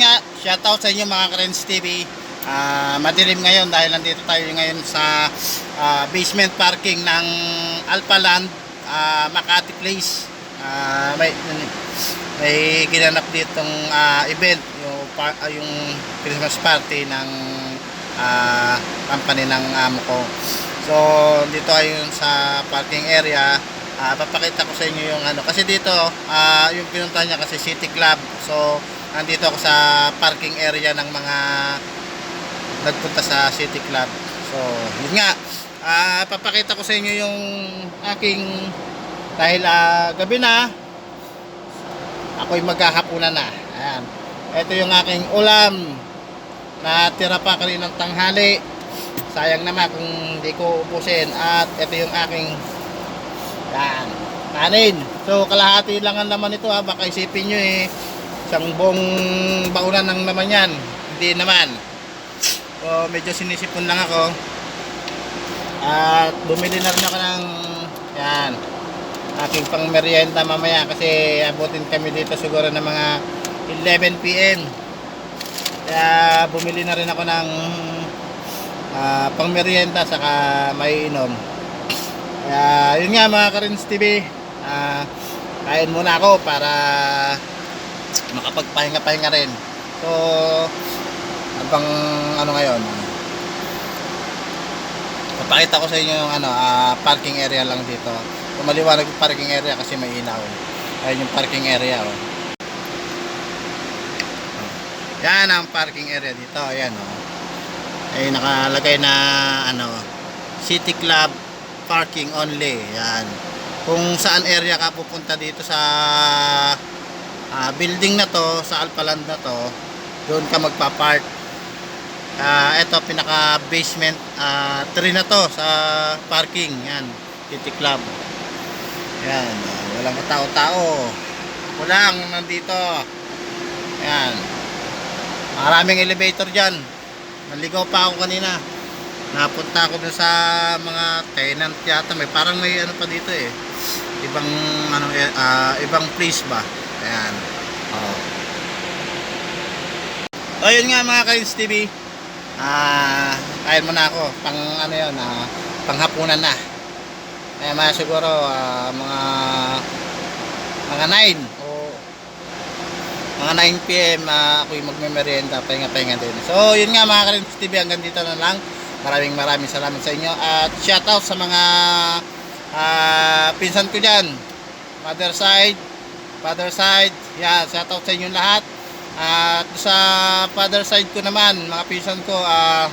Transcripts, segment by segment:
nga, shoutout sa inyo mga Karens TV. Ah, madilim ngayon dahil nandito tayo ngayon sa ah, basement parking ng Alpaland ah, Makati Place. Ah, may may ginanap ditong ah, event yung ah, yung Christmas party ng ah, company ng amo ko. So, dito ayun sa parking area. Ah, papakita ko sa inyo yung ano kasi dito ah, yung pinuntahan niya kasi City Club. So, nandito ako sa parking area ng mga nagpunta sa City Club. So, yun nga. Ah, papakita ko sa inyo yung aking dahil ah, gabi na ako'y maghahapunan na. Ayan. Ito yung aking ulam na tira pa kaninang tanghali. Sayang naman kung hindi ko ubusin. At ito yung aking yan, kanin. So, kalahati lang ang laman ito ha. Baka isipin nyo eh, isang buong baunan ng laman yan. Hindi naman. So, medyo sinisipon lang ako. At bumili na rin ako ng yan, aking pang merienda mamaya kasi abutin kami dito siguro ng mga 11 p.m. Kaya bumili na rin ako ng ah, pang merienda saka may inom. Kaya yun nga mga Karins TV, ah, kain muna ako para makapagpahinga-pahinga rin. So, abang ano ngayon, papakita ko sa inyo yung ano, ah, parking area lang dito. So, maliwanag yung parking area kasi may ilaw. Ayun yung parking area. Oh. Yan ang parking area dito. Ayan oh. Ay nakalagay na ano City Club parking only. Yan. Kung saan area ka pupunta dito sa building na to, sa Alpaland na to, doon ka magpa-park. Ah, ito pinaka basement ah 3 na to sa parking. Yan, City Club. Yan, ah, walang tao-tao. Walang nandito. Yan. Maraming elevator diyan. Naligaw pa ako kanina. Napunta ako dun sa mga tenant yata. May parang may ano pa dito eh. Ibang ano ah, ibang place ba? Ayan. Oh. Ayun nga mga Kains TV. Ah, kain muna ako. Pang ano 'yon, ah, panghapunan na. Kaya mga siguro ah, mga mga 9 o mga 9 p.m. Uh, ako'y magme-merienda, pahinga-pahinga din. So, yun nga mga Karimps TV, hanggang dito na lang. Maraming maraming salamat sa inyo. At shoutout sa mga ah, pinsan ko dyan. Mother side, father side. Yan, shoutout sa inyo lahat. At sa father side ko naman, mga pinsan ko, ah,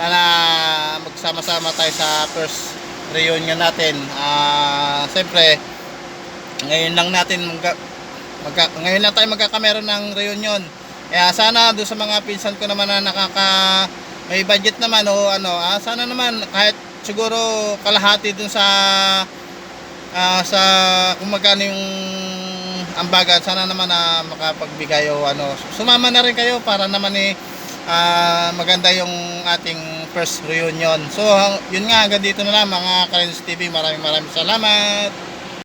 sana magsama-sama tayo sa first reunion natin. Ah, Siyempre, ngayon lang natin magka- magka, ngayon lang tayo magkakameron ng reunion. Kaya sana do sa mga pinsan ko naman na nakaka may budget naman o ano, ah, sana naman kahit siguro kalahati dun sa ah, sa kung magkano yung ambagan, sana naman na makapagbigay o ano. Sumama na rin kayo para naman eh ah, maganda yung ating first reunion. So, yun nga, hanggang dito na lang mga Karens TV. Maraming maraming salamat.